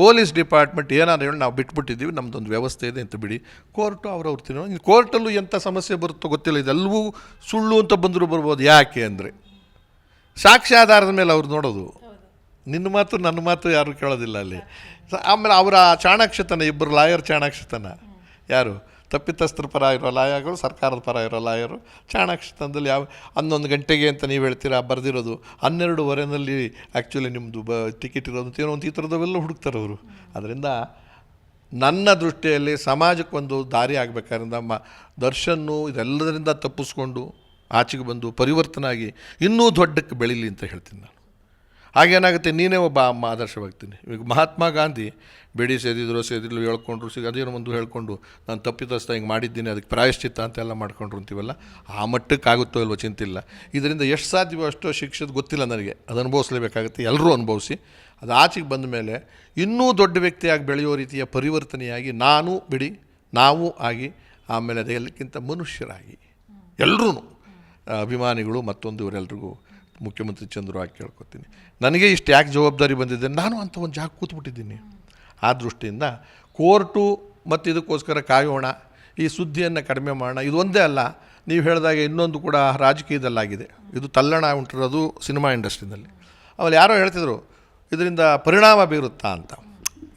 Police department ಏನಾದ್ರು ಹೇಳಿ ನಾವು ಬಿಟ್ಬಿಟ್ಟಿದ್ದೀವಿ ನಮ್ಮದೊಂದು ವ್ಯವಸ್ಥೆ ಇದೆ ಅಂತ ಬಿಡಿ. ಕೋರ್ಟು ಅವ್ರವ್ರು ತಿನ್ನೋ ಕೋರ್ಟಲ್ಲೂ ಎಂಥ ಸಮಸ್ಯೆ ಬರುತ್ತೋ ಗೊತ್ತಿಲ್ಲ, ಇದೆಲ್ಲವೂ ಸುಳ್ಳು ಅಂತ ಬಂದರೂ ಬರ್ಬೋದು. ಯಾಕೆ ಅಂದರೆ? ಸಾಕ್ಷಿ ಆಧಾರದ ಮೇಲೆ ಅವ್ರು ನೋಡೋದು. ನಿನ್ನ ಮಾತು ನನ್ನ ಮಾತು ಯಾರು ಕೇಳೋದಿಲ್ಲ ಅಲ್ಲಿ. ಆಮೇಲೆ ಅವರ ಚಾಣಾಕ್ಷತನ ಇಬ್ಬರು ಲಾಯರ್ ಚಾಣಾಕ್ಷತನ. ಯಾರು? ತಪ್ಪಿತಸ್ಥರ ಪರ ಇರೋ ಲಾಯರ್ಗಳು, ಸರ್ಕಾರದ ಪರ ಇರೋ ಲಾಯರು. ಚಾಣಾಕ್ಷತನದಲ್ಲಿ ಯಾವ, ಹನ್ನೊಂದು ಗಂಟೆಗೆ ಅಂತ ನೀವು ಹೇಳ್ತೀರಾ, ಬರೆದಿರೋದು ಹನ್ನೆರಡುವರೆನಲ್ಲಿ ಆ್ಯಕ್ಚುಲಿ ನಿಮ್ಮದು ಬ ಟಿಕೆಟ್ ಇರೋದು ಏನೋ ಒಂದು ಈ ಥರದವೆಲ್ಲ ಹುಡುಕ್ತಾರೆ ಅವರು. ಅದರಿಂದ ನನ್ನ ದೃಷ್ಟಿಯಲ್ಲಿ ಸಮಾಜಕ್ಕೊಂದು ದಾರಿ ಆಗಬೇಕಾದ್ರಿಂದ ಮ, ದರ್ಶನ್ನು ಇದೆಲ್ಲದರಿಂದ ತಪ್ಪಿಸ್ಕೊಂಡು ಆಚೆಗೆ ಬಂದು ಪರಿವರ್ತನಾಗಿ ಇನ್ನೂ ದೊಡ್ಡಕ್ಕೆ ಬೆಳೀಲಿ ಅಂತ ಹೇಳ್ತೀನಿ ನಾನು. ಹಾಗೇನಾಗುತ್ತೆ? ನೀನೇ ಒಬ್ಬ ಅಮ್ಮ ಆದರ್ಶವಾಗ್ತೀನಿ ಈಗ ಮಹಾತ್ಮ ಗಾಂಧಿ ಬಿಡಿ ಸೇದಿದ್ರು ಸೇದಿದ್ರು ಹೇಳ್ಕೊಂಡ್ರು, ಸಿಗ ಅದೇನೋ ಒಂದು ಹೇಳ್ಕೊಂಡು, ನಾನು ತಪ್ಪಿತಸ್ಥ ಹಿಂಗೆ ಮಾಡಿದ್ದೀನಿ, ಅದಕ್ಕೆ ಪ್ರಾಯಶ್ಚಿತ್ತ ಅಂತೆಲ್ಲ ಮಾಡ್ಕೊಂಡ್ರು ಅಂತೀವಲ್ಲ, ಆ ಮಟ್ಟಕ್ಕೆ ಆಗುತ್ತೋ ಇಲ್ವೋ ಚಿಂತಿಲ್ಲ ಇದರಿಂದ ಎಷ್ಟು ಸಾಧ್ಯವೋ ಅಷ್ಟೋ ಶಿಕ್ಷೆದು ಗೊತ್ತಿಲ್ಲ ನನಗೆ. ಅದು ಅನುಭವಿಸ್ಲೇಬೇಕಾಗುತ್ತೆ ಎಲ್ಲರೂ ಅನುಭವಿಸಿ. ಅದು ಆಚೆಗೆ ಬಂದ ಮೇಲೆ ಇನ್ನೂ ದೊಡ್ಡ ವ್ಯಕ್ತಿಯಾಗಿ ಬೆಳೆಯೋ ರೀತಿಯ ಪರಿವರ್ತನೆಯಾಗಿ ನಾನು ಬಿಡಿ, ನಾವು ಆಗಿ, ಆಮೇಲೆ ಅದೆಲ್ಲಕ್ಕಿಂತ ಮನುಷ್ಯರಾಗಿ. ಎಲ್ಲರೂ ಅಭಿಮಾನಿಗಳು ಮತ್ತೊಂದು ಇವರೆಲ್ರಿಗೂ ಮುಖ್ಯಮಂತ್ರಿ ಚಂದ್ರು ಆಗಿ ಕೇಳ್ಕೊತೀನಿ. ನನಗೆ ಇಷ್ಟು ಯಾಕೆ ಜವಾಬ್ದಾರಿ ಬಂದಿದೆ. ನಾನು ಅಂತ ಒಂದು ಜಾಗ ಕೂತ್ಬಿಟ್ಟಿದ್ದೀನಿ. ಆ ದೃಷ್ಟಿಯಿಂದ ಕೋರ್ಟು ಮತ್ತು ಇದಕ್ಕೋಸ್ಕರ ಕಾಯೋಣ, ಈ ಸುದ್ದಿಯನ್ನು ಕಡಿಮೆ ಮಾಡೋಣ ಒಂದೇ ಅಲ್ಲ. ನೀವು ಹೇಳಿದಾಗ ಇನ್ನೊಂದು ಕೂಡ ರಾಜಕೀಯದಲ್ಲಾಗಿದೆ. ಇದು ತಲ್ಲಣ ಉಂಟಿರೋದು ಸಿನಿಮಾ ಇಂಡಸ್ಟ್ರಿನಲ್ಲಿ. ಆಮೇಲೆ ಯಾರೋ ಹೇಳ್ತಿದ್ರು, ಇದರಿಂದ ಪರಿಣಾಮ ಬೀರುತ್ತಾ ಅಂತ.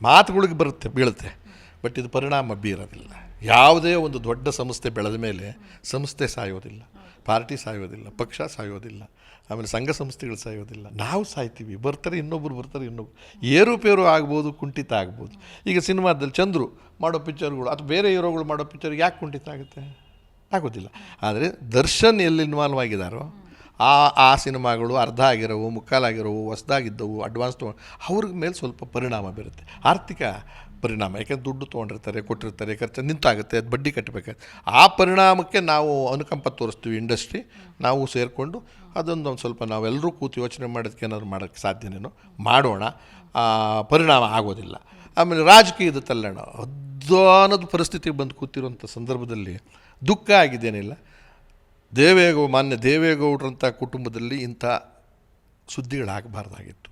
ಮಾತುಗಳಿಗೆ ಬರುತ್ತೆ, ಬೀಳುತ್ತೆ. ಬಟ್ ಇದು ಪರಿಣಾಮ ಬೀರೋದಿಲ್ಲ. ಯಾವುದೇ ಒಂದು ದೊಡ್ಡ ಸಂಸ್ಥೆ ಬೆಳೆದ ಮೇಲೆ ಸಂಸ್ಥೆ ಸಾಯೋದಿಲ್ಲ, ಪಾರ್ಟಿ ಸಾಯೋದಿಲ್ಲ, ಪಕ್ಷ ಸಾಯೋದಿಲ್ಲ, ಆಮೇಲೆ ಸಂಘ ಸಂಸ್ಥೆಗಳು ಸಾಯೋದಿಲ್ಲ. ನಾವು ಸಾಯ್ತೀವಿ, ಬರ್ತಾರೆ ಇನ್ನೊಬ್ಬರು ಬರ್ತಾರೆ ಇನ್ನೊಬ್ರು. ಏರುಪೇರು ಆಗ್ಬೋದು, ಕುಂಠಿತ ಆಗ್ಬೋದು. ಈಗ ಸಿನಿಮಾದಲ್ಲಿ ಚಂದ್ರು ಮಾಡೋ ಪಿಕ್ಚರ್ಗಳು ಅಥವಾ ಬೇರೆ ಹೀರೋಗಳು ಮಾಡೋ ಪಿಕ್ಚರ್ ಯಾಕೆ ಕುಂಠಿತ ಆಗುತ್ತೆ? ಆಗೋದಿಲ್ಲ. ಆದರೆ ದರ್ಶನ್ ಎಲ್ಲಿ ಇನ್ವಾಲ್ವ್ ಆಗಿದ್ದಾರೋ, ಆ ಆ ಸಿನಿಮಾಗಳು ಅರ್ಧ ಆಗಿರೋವು, ಮುಕ್ಕಾಲಾಗಿರೋವು, ಹೊಸ್ದಾಗಿದ್ದವು ಅಡ್ವಾನ್ಸ್ ತೊಗೊಂಡು ಅವ್ರ ಮೇಲೆ ಸ್ವಲ್ಪ ಪರಿಣಾಮ ಬೀರುತ್ತೆ. ಆರ್ಥಿಕ ಪರಿಣಾಮ. ಯಾಕೆಂದ್ರೆ ದುಡ್ಡು ತೊಗೊಂಡಿರ್ತಾರೆ, ಕೊಟ್ಟಿರ್ತಾರೆ, ಖರ್ಚು ನಿಂತಾಗುತ್ತೆ, ಅದು ಬಡ್ಡಿ ಕಟ್ಟಬೇಕಾಗ್ತದೆ ಆ ಪರಿಣಾಮಕ್ಕೆ ನಾವು ಅನುಕಂಪ ತೋರಿಸ್ತೀವಿ ಇಂಡಸ್ಟ್ರಿ ನಾವು ಸೇರಿಕೊಂಡು ಅದೊಂದು ಒಂದು ಸ್ವಲ್ಪ ನಾವೆಲ್ಲರೂ ಕೂತು ಯೋಚನೆ ಮಾಡೋದಕ್ಕೆ ಏನಾದ್ರು ಮಾಡೋಕ್ಕೆ ಸಾಧ್ಯನೇನೋ ಮಾಡೋಣ. ಪರಿಣಾಮ ಆಗೋದಿಲ್ಲ. ಆಮೇಲೆ ರಾಜಕೀಯದ ತಲ್ಲಣ. ಅದ್ವಾನದ ಪರಿಸ್ಥಿತಿಗೆ ಬಂದು ಕೂತಿರುವಂಥ ಸಂದರ್ಭದಲ್ಲಿ ದುಃಖ ಆಗಿದ್ದೇನಿಲ್ಲ. ದೇವೇಗೌ ಮಾನ್ಯ ದೇವೇಗೌಡ್ರಂಥ ಕುಟುಂಬದಲ್ಲಿ ಇಂಥ ಸುದ್ದಿಗಳಾಗಬಾರ್ದಾಗಿತ್ತು.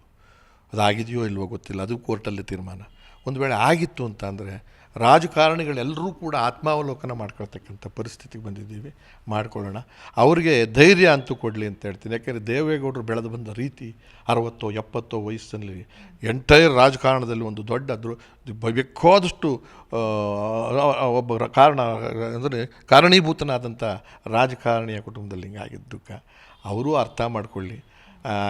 ಅದಾಗಿದೆಯೋ ಇಲ್ವೋ ಗೊತ್ತಿಲ್ಲ. ಅದು ಕೋರ್ಟಲ್ಲಿ ತೀರ್ಮಾನ. ಒಂದು ವೇಳೆ ಆಗಿತ್ತು ಅಂತ ಅಂದರೆ ರಾಜಕಾರಣಿಗಳೆಲ್ಲರೂ ಕೂಡ ಆತ್ಮಾವಲೋಕನ ಮಾಡ್ಕೊಳ್ತಕ್ಕಂಥ ಪರಿಸ್ಥಿತಿಗೆ ಬಂದಿದ್ದೀವಿ. ಮಾಡ್ಕೊಳ್ಳೋಣ. ಅವರಿಗೆ ಧೈರ್ಯ ಅಂತೂ ಕೊಡಲಿ ಅಂತ ಹೇಳ್ತೀನಿ. ಯಾಕೆಂದರೆ ದೇವೇಗೌಡರು ಬೆಳೆದು ಬಂದ ರೀತಿ ಅರವತ್ತೋ ಎಪ್ಪತ್ತೋ ವಯಸ್ಸಿನಲ್ಲಿ ಎಂಟೈರ್ ರಾಜಕಾರಣದಲ್ಲಿ ಒಂದು ದೊಡ್ಡ ದೃ ಬೇಕಾದಷ್ಟು ಆ, ಒಬ್ಬ ಕಾರಣ ಅಂದರೆ ಕಾರಣೀಭೂತನಾದಂಥ ರಾಜಕಾರಣಿಯ ಕುಟುಂಬದಲ್ಲಿ ಹಿಂಗಾಗಿದ್ದಕ್ಕೆ ಅವರೂ ಅರ್ಥ ಮಾಡ್ಕೊಳ್ಳಿ.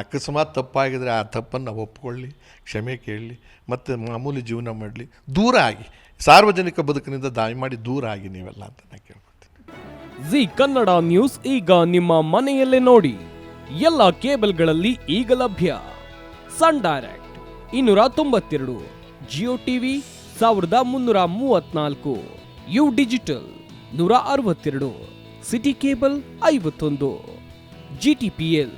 ಅಕಸ್ಮಾತ್ ತಪ್ಪಾಗಿದ್ರೆ ಆ ತಪ್ಪನ್ನು ಒಪ್ಪಿಕೊಳ್ಳಿ ಕ್ಷಮೆ ಕೇಳಲಿ, ಮತ್ತು ಮಾಮೂಲಿ ಜೀವನ ಮಾಡಲಿ. ದೂರ ಆಗಿ, ಸಾರ್ವಜನಿಕ ಬದುಕಿನಿಂದ ದಯಮಾಡಿ ದೂರ ಆಗಿ ನೀವೆಲ್ಲ ಅಂತ ನಾನು ಕೇಳ್ಕೊತೀನಿ. ಜಿ ಕನ್ನಡ ನ್ಯೂಸ್ ಈಗ ನಿಮ್ಮ ಮನೆಯಲ್ಲೇ ನೋಡಿ. ಎಲ್ಲ ಕೇಬಲ್ಗಳಲ್ಲಿ ಈಗ ಲಭ್ಯ. ಸನ್ ಡೈರೆಕ್ಟ್, ಇನ್ನೂರ ತೊಂಬತ್ತೆರಡು, ಜಿಯೋ ಟಿವಿ, ಸಾವಿರದ ಮುನ್ನೂರ ಮೂವತ್ನಾಲ್ಕು, ಯು ಡಿಜಿಟಲ್, ನೂರ ಅರವತ್ತೆರಡು, ಸಿಟಿ ಕೇಬಲ್ ಐವತ್ತೊಂದು ಜಿಟಿಪಿಎಲ್